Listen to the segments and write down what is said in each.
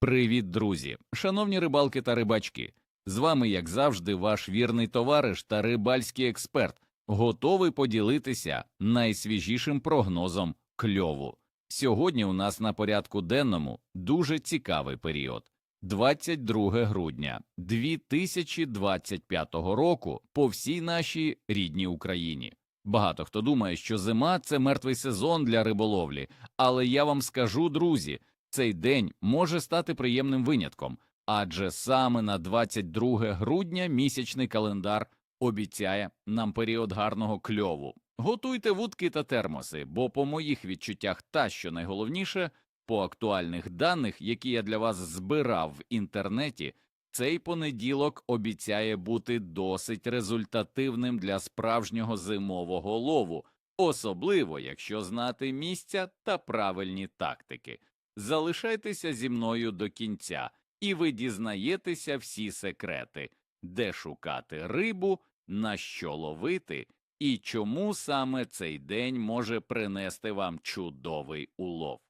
Привіт, друзі! Шановні рибалки та рибачки! З вами, як завжди, ваш вірний товариш та рибальський експерт, готовий поділитися найсвіжішим прогнозом кльову. Сьогодні у нас на порядку денному дуже цікавий період. 22 грудня 2025 року по всій нашій рідній Україні. Багато хто думає, що зима це мертвий сезон для риболовлі, але я вам скажу, друзі, цей день може стати приємним винятком, адже саме на 22 грудня місячний календар обіцяє нам період гарного кльову. Готуйте вудки та термоси, бо по моїх відчуттях та що найголовніше, по актуальних даних, які я для вас збирав в інтернеті, цей понеділок обіцяє бути досить результативним для справжнього зимового лову, особливо якщо знати місця та правильні тактики. Залишайтеся зі мною до кінця, і ви дізнаєтеся всі секрети, де шукати рибу, на що ловити, і чому саме цей день може принести вам чудовий улов.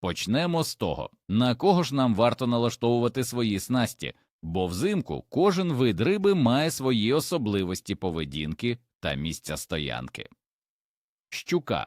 Почнемо з того, на кого ж нам варто налаштовувати свої снасті, бо взимку кожен вид риби має свої особливості поведінки та місця стоянки. Щука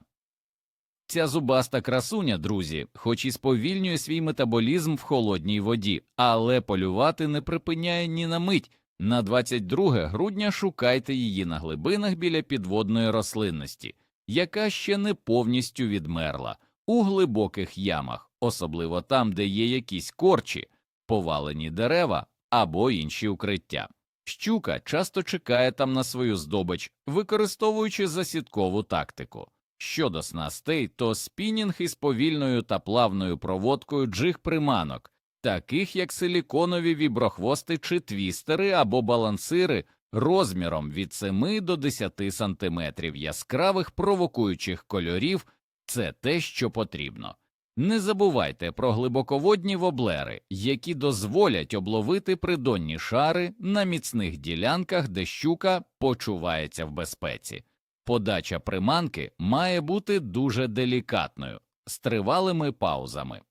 Ця зубаста красуня, друзі, хоч і сповільнює свій метаболізм в холодній воді, але полювати не припиняє ні на мить. На 22 грудня шукайте її на глибинах біля підводної рослинності, яка ще не повністю відмерла, у глибоких ямах, особливо там, де є якісь корчі, повалені дерева або інші укриття. Щука часто чекає там на свою здобич, використовуючи засідкову тактику. Щодо снастей, то спінінг із повільною та плавною проводкою джиг приманок, таких як силіконові віброхвости чи твістери або балансири розміром від 7 до 10 см яскравих провокуючих кольорів це те, що потрібно. Не забувайте про глибоководні воблери, які дозволять обловити придонні шари на міцних ділянках, де щука почувається в безпеці. Подача приманки має бути дуже делікатною, з тривалими паузами.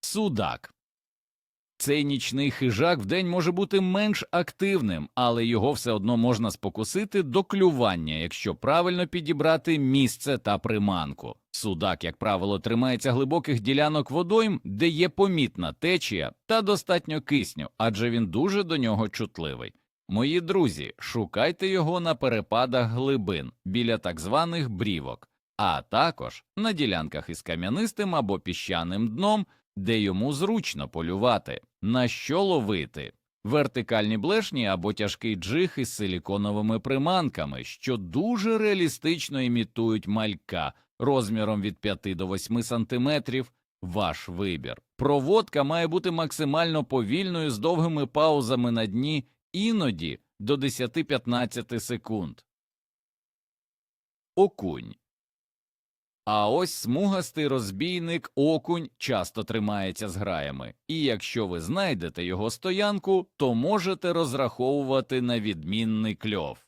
Судак цей нічний хижак вдень може бути менш активним, але його все одно можна спокусити до клювання, якщо правильно підібрати місце та приманку. Судак, як правило, тримається глибоких ділянок водойм, де є помітна течія та достатньо кисню, адже він дуже до нього чутливий. Мої друзі, шукайте його на перепадах глибин біля так званих брівок, а також на ділянках із кам'янистим або піщаним дном, де йому зручно полювати, на що ловити. Вертикальні блешні або тяжкий джиг із силіконовими приманками, що дуже реалістично імітують малька розміром від 5 до 8 см – ваш вибір. Проводка має бути максимально повільною з довгими паузами на дні іноді до 10-15 секунд. Окунь. А ось смугастий розбійник окунь часто тримається з граями, і якщо ви знайдете його стоянку, то можете розраховувати на відмінний кльов.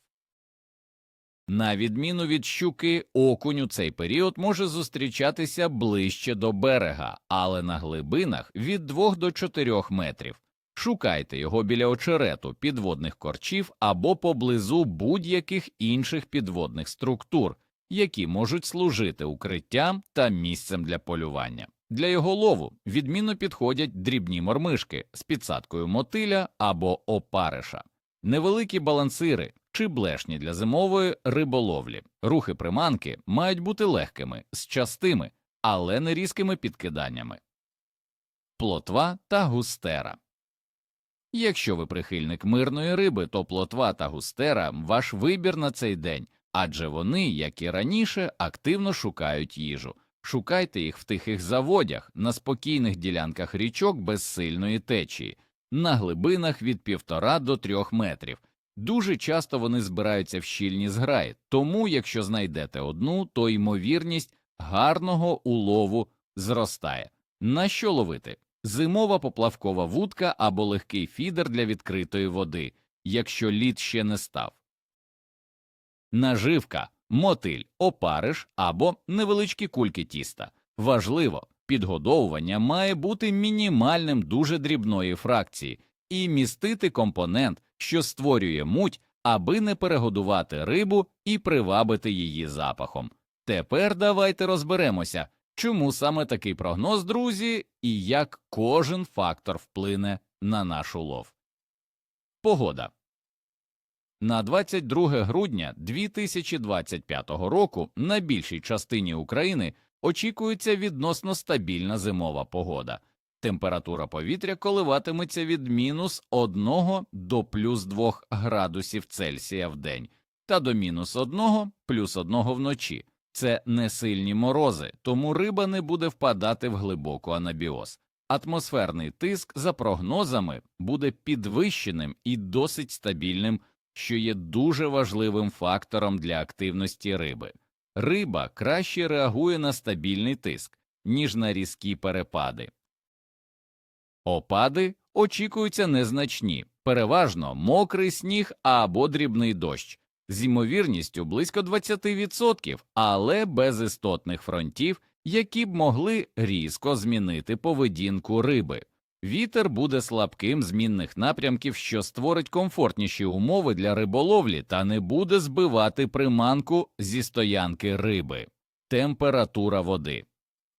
На відміну від щуки, окунь у цей період може зустрічатися ближче до берега, але на глибинах від 2 до 4 метрів. Шукайте його біля очерету, підводних корчів або поблизу будь-яких інших підводних структур, які можуть служити укриттям та місцем для полювання. Для його лову відмінно підходять дрібні мормишки з підсадкою мотиля або опариша, невеликі балансири чи блешні для зимової риболовлі. Рухи приманки мають бути легкими, з частими, але не різкими підкиданнями. Плотва та густера. Якщо ви прихильник мирної риби, то плотва та густера ваш вибір на цей день, адже вони, як і раніше, активно шукають їжу. Шукайте їх в тихих заводях, на спокійних ділянках річок без сильної течії, на глибинах від півтора до трьох метрів. Дуже часто вони збираються в щільні зграї, тому, якщо знайдете одну, то ймовірність гарного улову зростає. На що ловити? Зимова поплавкова вудка або легкий фідер для відкритої води, якщо лід ще не став. Наживка, мотиль, опариш або невеличкі кульки тіста. Важливо Підгодовування має бути мінімальним дуже дрібної фракції і містити компонент, що створює муть, аби не перегодувати рибу і привабити її запахом. Тепер давайте розберемося, чому саме такий прогноз, друзі, і як кожен фактор вплине на наш улов. Погода на 22 грудня 2025 року на більшій частині України очікується відносно стабільна зимова погода. Температура повітря коливатиметься від мінус 1 до плюс 2 градусів Цельсія в день та до мінус 1 плюс 1 вночі. Це не сильні морози, тому риба не буде впадати в глибоку анабіоз. Атмосферний тиск, за прогнозами, буде підвищеним і досить стабільним, що є дуже важливим фактором для активності риби. Риба краще реагує на стабільний тиск, ніж на різкі перепади. Опади очікуються незначні, переважно мокрий сніг або дрібний дощ, з ймовірністю близько 20%, але без істотних фронтів, які б могли різко змінити поведінку риби. Вітер буде слабким змінних напрямків, що створить комфортніші умови для риболовлі та не буде збивати приманку зі стоянки риби. Температура води.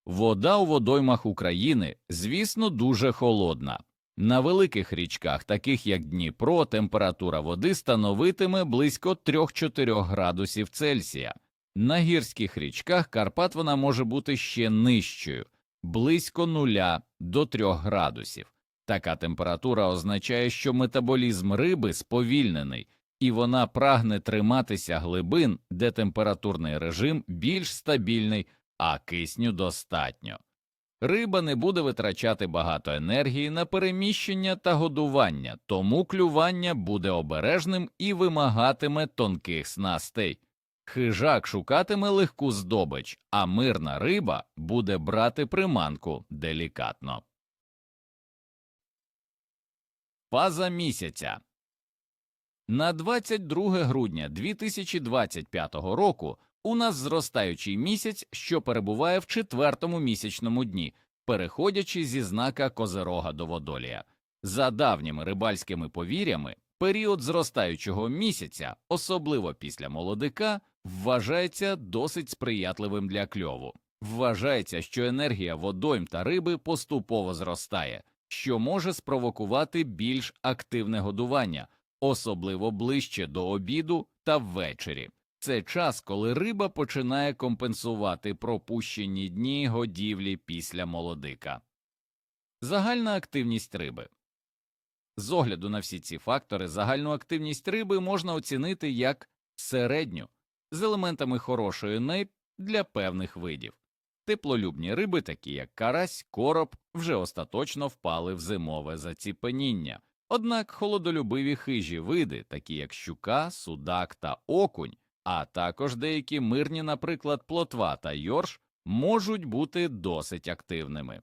Вода у водоймах України, звісно, дуже холодна. На великих річках, таких як Дніпро, температура води становитиме близько 3-4 градусів Цельсія. На гірських річках Карпат вона може бути ще нижчою близько 0 до 3 градусів. Така температура означає, що метаболізм риби сповільнений, і вона прагне триматися глибин, де температурний режим більш стабільний, а кисню достатньо. Риба не буде витрачати багато енергії на переміщення та годування, тому клювання буде обережним і вимагатиме тонких снастей. Хижак шукатиме легку здобич, а мирна риба буде брати приманку делікатно. Фаза місяця на 22 грудня 2025 року у нас зростаючий місяць, що перебуває в четвертому місячному дні, переходячи зі знака Козерога до Водолія. За давніми рибальськими повір'ями, період зростаючого місяця, особливо після молодика, вважається досить сприятливим для кльову. Вважається, що енергія водойм та риби поступово зростає, що може спровокувати більш активне годування, особливо ближче до обіду та ввечері. Це час, коли риба починає компенсувати пропущені дні годівлі після молодика. Загальна активність риби з огляду на всі ці фактори, загальну активність риби можна оцінити як середню з елементами хорошої нейп для певних видів. Теплолюбні риби, такі як карась, короб, вже остаточно впали в зимове заціпеніння. Однак холодолюбиві хижі види, такі як щука, судак та окунь, а також деякі мирні, наприклад, плотва та йорш, можуть бути досить активними.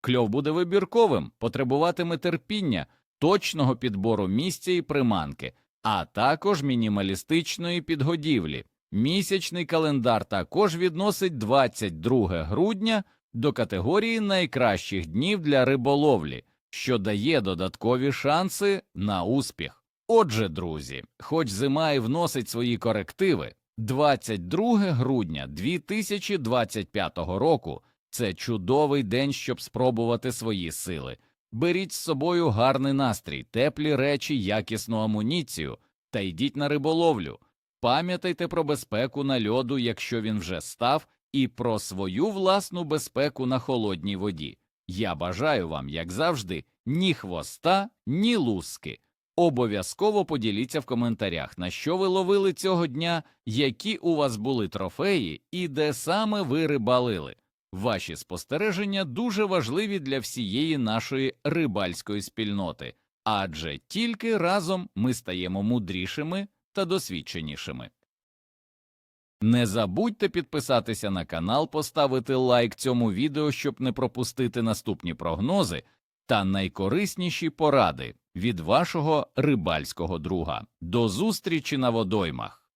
Кльов буде вибірковим, потребуватиме терпіння, точного підбору місця і приманки, а також мінімалістичної підгодівлі. Місячний календар також відносить 22 грудня до категорії найкращих днів для риболовлі, що дає додаткові шанси на успіх. Отже, друзі, хоч зима і вносить свої корективи, 22 грудня 2025 року це чудовий день, щоб спробувати свої сили. Беріть з собою гарний настрій, теплі речі, якісну амуніцію та йдіть на риболовлю. Пам'ятайте про безпеку на льоду, якщо він вже став, і про свою власну безпеку на холодній воді. Я бажаю вам, як завжди, ні хвоста, ні луски. Обов'язково поділіться в коментарях, на що ви ловили цього дня, які у вас були трофеї і де саме ви рибалили. Ваші спостереження дуже важливі для всієї нашої рибальської спільноти, адже тільки разом ми стаємо мудрішими та досвідченішими. Не забудьте підписатися на канал, поставити лайк цьому відео, щоб не пропустити наступні прогнози та найкорисніші поради від вашого рибальського друга. До зустрічі на водоймах!